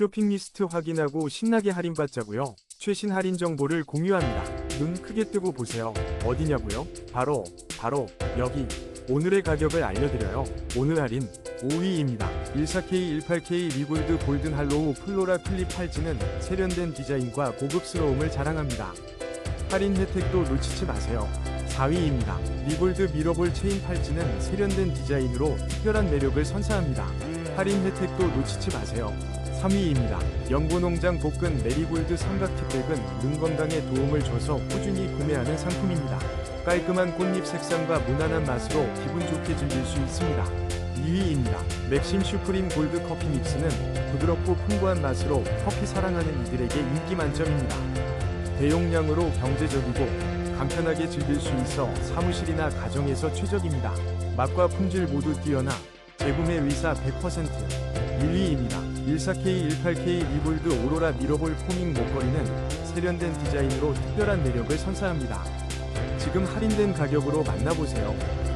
쇼핑 리스트 확인하고 신나게 할인받자고요. 최신 할인 정보를 공유합니다. 눈 크게 뜨고 보세요. 어디냐고요? 바로 바로 여기. 오늘의 가격을 알려드려요. 오늘 할인 5위입니다. 14K, 18K 리골드 골든 할로우 플로라 클립 팔찌는 세련된 디자인과 고급스러움을 자랑합니다. 할인 혜택도 놓치지 마세요. 4위입니다. 리골드 미러볼 체인 팔찌는 세련된 디자인으로 특별한 매력을 선사합니다. 할인 혜택도 놓치지 마세요. 3위입니다. 영고농장 볶은 메리골드 삼각티백은 눈 건강에 도움을 줘서 꾸준히 구매하는 상품입니다. 깔끔한 꽃잎 색상과 무난한 맛으로 기분 좋게 즐길 수 있습니다. 2위입니다. 맥심 슈프림 골드 커피 믹스는 부드럽고 풍부한 맛으로 커피 사랑하는 이들에게 인기 만점입니다. 대용량으로 경제적이고 간편하게 즐길 수 있어 사무실이나 가정에서 최적입니다. 맛과 품질 모두 뛰어나 재구매 의사 100% 1위입니다. 14K, 18K 리볼드 오로라 미러볼 포밍 목걸이는 세련된 디자인으로 특별한 매력을 선사합니다. 지금 할인된 가격으로 만나보세요.